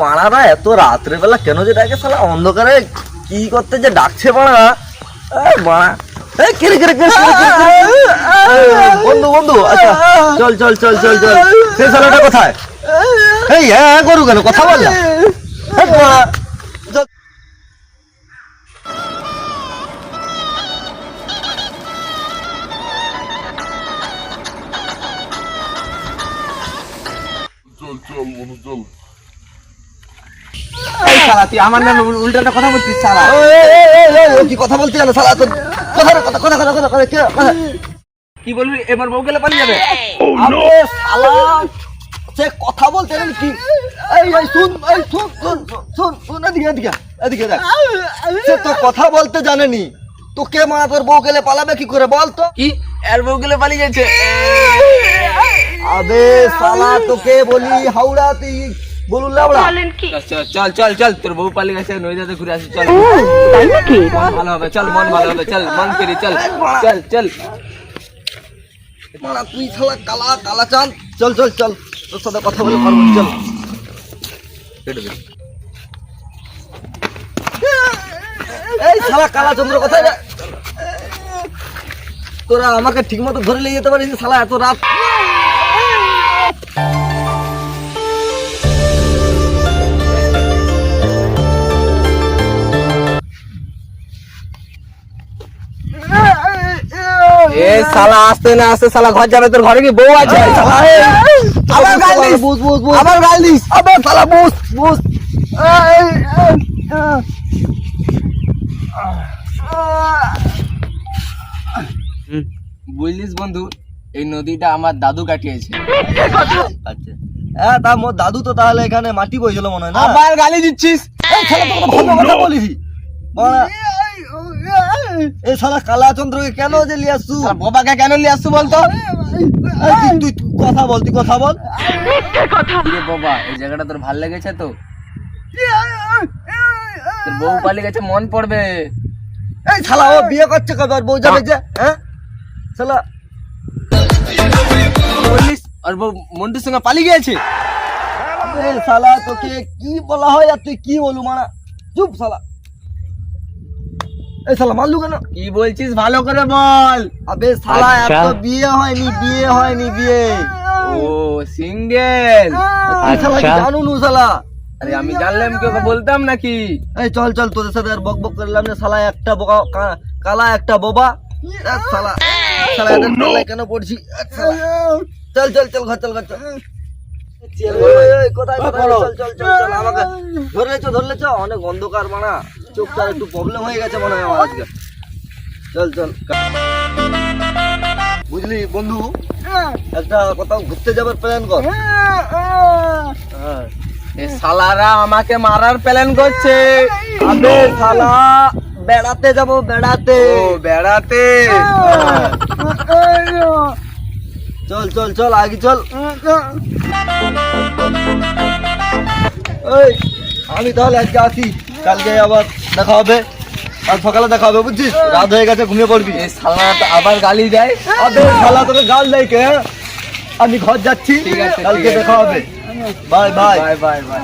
বাড়ারা এত রাত্রে বেলা কেন যে ডাকে শালা? অন্ধকারে কি করতে যে ডাকছে বাড়া বন্ধু বন্ধু আচ্ছা চল চল চল চল চল। শালাটা কোথায়? এই হ্যাঁ হ্যাঁ করু কেন? কথা বল না। এই বাড়া, চল। এই শালা তুই আমার নামে উল- উল্টাটা কথা বলছিস শালা? কি কথা বলতে জানো শালা তোর কথা কথা কথা কথা কথা কথা কে- কি বলবি? এবার বউ গেলে পালিয়ে যাবে? শালা সে কথা বলতে জানি কি? এই এই শুন এই শুন শুন শুন, শুন শুন এদিকে এদিকে এদিকে দেখ। সে তো কথা বলতে জানেনি। তোকে মা তোর বউ গেলে পালাবে কি করে বল তো। কি? এর বউ গেলে পালিয়ে যাচ্ছে? আবে শালা তোকে বলি হাওড়া তুই বলুন লাউড়া চল চল চল চল তোর বউ পালিয়ে গেছে নদীতে ঘুরে আসি চল। তাই নাকি? ভালো হবে চল মন ভালো হবে চল মন ফিরি চল চল চল। মারা তুই শালা কালা কালা চাঁদ। চল চল চল তোর সাথে কথা বলে পারব চল। এই শালা কালা চন্দ্র কোথায় রে? তোরা আমাকে ঠিক মতো ধরে নিয়ে যেতে পারিস শালা এত রাত। এ শালা আসতে না আসতে শালা ঘর যাবে তোর ঘরে কি বউ আছে? আবার গাল দিস বুঝ বুঝ বুঝ আবার গাল দিস। আবার শালা বুঝ বুঝ বুঝলিস বন্ধু এই নদীটা আমার দাদু কাটিয়েছে। আচ্ছা। হ্যাঁ তা মোর দাদু তো তাহলে এখানে মাটি বইছিল মনে হয় না? আবার গালি দিচ্ছিস। এই শালা তোকে ভালো কথা বলিস বাড়া, এই শালা কালা চন্দ্রকে কেন যে লিয়ে আসছু? বোবাকে কেন নিয়ে আসছো বলতো? তুই- কথা বল তুই কথা বল। বাবা এই জায়গাটা তোর ভালো লেগেছে তো? তোর বউ পালিয়ে গেছে মন পড়বে। এই শালা ও বিয়ে করছে কবে? আর বউ যাবে যে হ্যাঁ? শালা। আর বউ মন্টুর সঙ্গে পালিয়ে গিয়েছে? শালা তোকে কি বলা হয় আর তুই কি বলু মানা চুপ শালা। এই শালা মারলু কেন? কি বলছিস? ভালো করে বল। আবে শালা আচ্ছা। এত বিয়ে হয়নি বিয়ে হয়নি বিয়ে। ও সিঙ্গেল। শালা আচ্ছা। জানু নু শালা। আরে আমি জানলাম কি বলতাম নাকি? এই চল চল তোদের সাথে আর বক বক করলাম না শালা একটা বোকা কালা একটা বোবা। শালা শালা পাল্লায় কেন পড়ছি? চল চল চল ঘর চল ঘর চল। কোথায় চল চল চল আমাকে ধরলেছ ধরলেছ অনেক অন্ধকার মানা চোখটার একটু প্রবলেম হয়ে গেছে মনে হয় আমার আজকে। চল চল বুঝলি বন্ধু? একটা কোথাও ঘুরতে যাবার প্ল্যান কর। হ্যাঁ এ শালারা আমাকে মারার প্ল্যান করছে। আবে শালা বেড়াতে যাব বেড়াতে। বেড়াতে। চল চল চল আগে চল। আমি তাহলে আজকে আসি। কালকে আবার দেখা হবে। আর সকালে দেখা হবে বুঝছিস? রাত হয়ে গেছে ঘুমিয়ে পড়বি। এই আবার গালি দেয়। আর শালা তোকে গাল দেয় কে? আমি ঘর যাচ্ছি। কালকে। দেখা হবে। Bye bye. Bye bye bye.